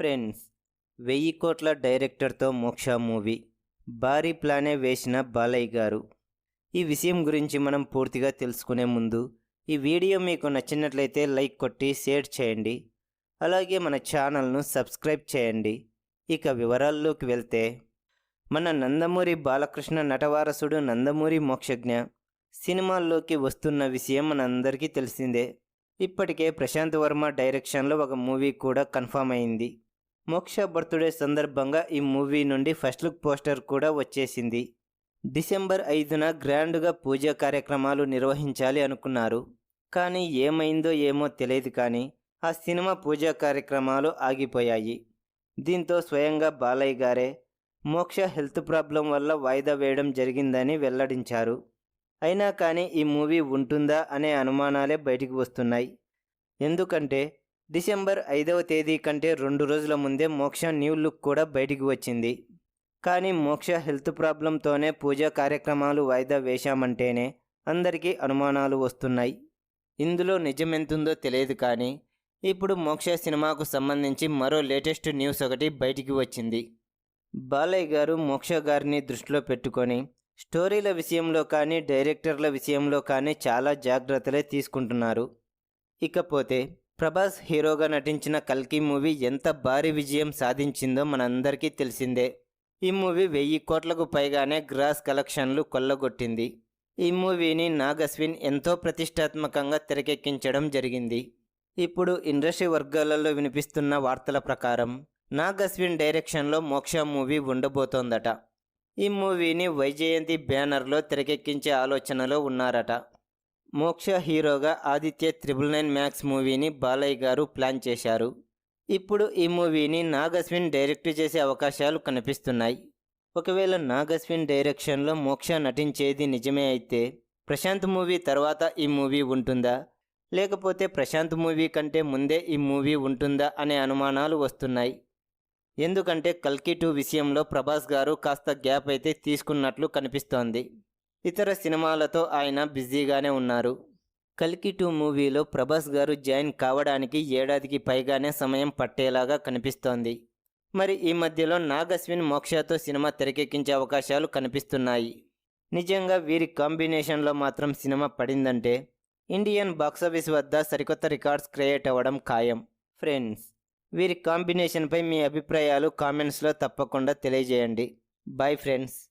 Friends వెయ్యి కోట్ల డైరెక్టర్తో మోక్ష మూవీ. భారీ ప్లానే వేసిన బాలయ్య గారు. ఈ విషయం గురించి మనం పూర్తిగా తెలుసుకునే ముందు ఈ వీడియో మీకు నచ్చినట్లయితే లైక్ కొట్టి షేర్ చేయండి. అలాగే మన ఛానల్ను సబ్స్క్రైబ్ చేయండి. ఇక వివరాల్లోకి వెళ్తే మన నందమూరి బాలకృష్ణ నటవారసుడు నందమూరి మోక్షజ్ఞ సినిమాల్లోకి వస్తున్న విషయం మనందరికీ తెలిసిందే. ఇప్పటికే ప్రశాంత్ వర్మ డైరెక్షన్లో ఒక మూవీ కూడా కన్ఫర్మ్ అయింది. మోక్ష బర్త్డే సందర్భంగా ఈ మూవీ నుండి ఫస్ట్ లుక్ పోస్టర్ కూడా వచ్చేసింది. డిసెంబర్ ఐదున గ్రాండ్గా పూజా కార్యక్రమాలు నిర్వహించాలి అనుకున్నారు. కానీ ఏమైందో ఏమో తెలియదు కానీ ఆ సినిమా పూజా కార్యక్రమాలు ఆగిపోయాయి. దీంతో స్వయంగా బాలయ్య గారే మోక్ష హెల్త్ ప్రాబ్లం వల్ల వాయిదా వేయడం జరిగిందని వెల్లడించారు. అయినా కానీ ఈ మూవీ ఉంటుందా అనే అనుమానాలే బయటికి వస్తున్నాయి. ఎందుకంటే డిసెంబర్ ఐదవ తేదీ కంటే రెండు రోజుల ముందే మోక్ష న్యూ లుక్ కూడా బయటికి వచ్చింది. కానీ మోక్ష హెల్త్ ప్రాబ్లంతోనే పూజా కార్యక్రమాలు వాయిదా వేశామంటేనే అందరికీ అనుమానాలు వస్తున్నాయి. ఇందులో నిజమెంతుందో తెలియదు కానీ ఇప్పుడు మోక్ష సినిమాకు సంబంధించి మరో లేటెస్ట్ న్యూస్ ఒకటి బయటికి వచ్చింది. బాలయ్య గారు మోక్ష గారిని దృష్టిలో పెట్టుకొని స్టోరీల విషయంలో కానీ డైరెక్టర్ల విషయంలో కానీ చాలా జాగ్రత్తలే తీసుకుంటున్నారు. ఇకపోతే ప్రభాస్ హీరోగా నటించిన కల్కి మూవీ ఎంత భారీ విజయం సాధించిందో మనందరికీ తెలిసిందే. ఈ మూవీ వెయ్యి కోట్లకు పైగానే గ్రాస్ కలెక్షన్లు కొల్లగొట్టింది. ఈ మూవీని నాగస్విన్ ఎంతో ప్రతిష్టాత్మకంగా తెరకెక్కించడం జరిగింది. ఇప్పుడు ఇండస్ట్రీ వర్గాలలో వినిపిస్తున్న వార్తల ప్రకారం నాగస్విన్ డైరెక్షన్లో మోక్ష మూవీ ఉండబోతోందట. ఈ మూవీని వైజయంతి బ్యానర్లో తెరకెక్కించే ఆలోచనలో ఉన్నారట. మోక్ష హీరోగా ఆదిత్య త్రిబుల్ నైన్ మ్యాక్స్ మూవీని బాలయ్య గారు ప్లాన్ చేశారు. ఇప్పుడు ఈ మూవీని నాగస్విన్ డైరెక్ట్ చేసే అవకాశాలు కనిపిస్తున్నాయి. ఒకవేళ నాగస్విన్ డైరెక్షన్లో మోక్ష నటించేది నిజమే అయితే ప్రశాంత్ మూవీ తర్వాత ఈ మూవీ ఉంటుందా? లేకపోతే ప్రశాంత్ మూవీ కంటే ముందే ఈ మూవీ ఉంటుందా అనే అనుమానాలు వస్తున్నాయి. ఎందుకంటే కల్కి టూ విషయంలో ప్రభాస్ గారు కాస్త గ్యాప్ అయితే తీసుకున్నట్లు కనిపిస్తోంది. ఇతర సినిమాలతో ఆయన బిజీగానే ఉన్నారు. కల్కి టూ మూవీలో ప్రభాస్ గారు జాయిన్ కావడానికి ఏడాదికి పైగానే సమయం పట్టేలాగా కనిపిస్తోంది. మరి ఈ మధ్యలో నాగస్విన్ మోక్షతో సినిమా తెరకెక్కించే అవకాశాలు కనిపిస్తున్నాయి. నిజంగా వీరి కాంబినేషన్లో మాత్రం సినిమా పడిందంటే ఇండియన్ బాక్సాఫీస్ వద్ద సరికొత్త రికార్డ్స్ క్రియేట్ అవ్వడం ఖాయం. ఫ్రెండ్స్ వీరి కాంబినేషన్పై మీ అభిప్రాయాలు కామెంట్స్లో తప్పకుండా తెలియజేయండి. Bye friends.